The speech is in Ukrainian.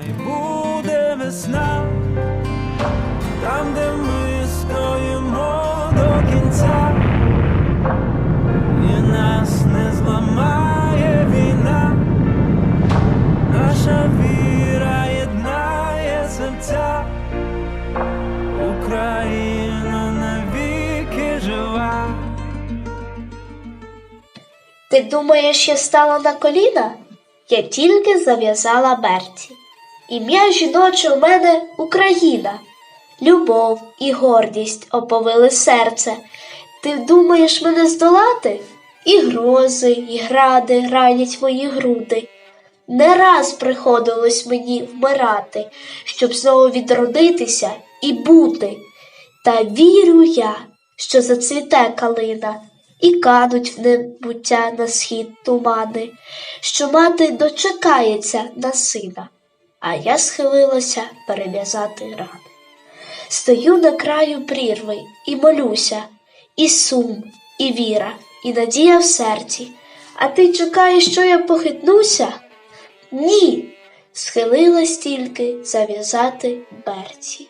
хай буде весна, там, де ми стоїмо до кінця, і нас не зламає війна, наша віра єднає серця, Україна навіки жива. Ти думаєш, я стала на коліна? Я тільки зав'язала берці. Ім'я жіноче у мене Україна. Любов і гордість оповили серце. Ти думаєш мене здолати? І грози, і гради ранять мої груди. Не раз приходилось мені вмирати, щоб знову відродитися і бути. Та вірю я, що зацвіте калина, і кануть в небуття на схід тумани, що мати дочекається на сина, а я схилилася перев'язати рани. Стою на краю прірви і молюся, і сум, і віра, і надія в серці. А ти чекаєш, що я похитнуся? Ні, схилилась тільки зав'язати берці.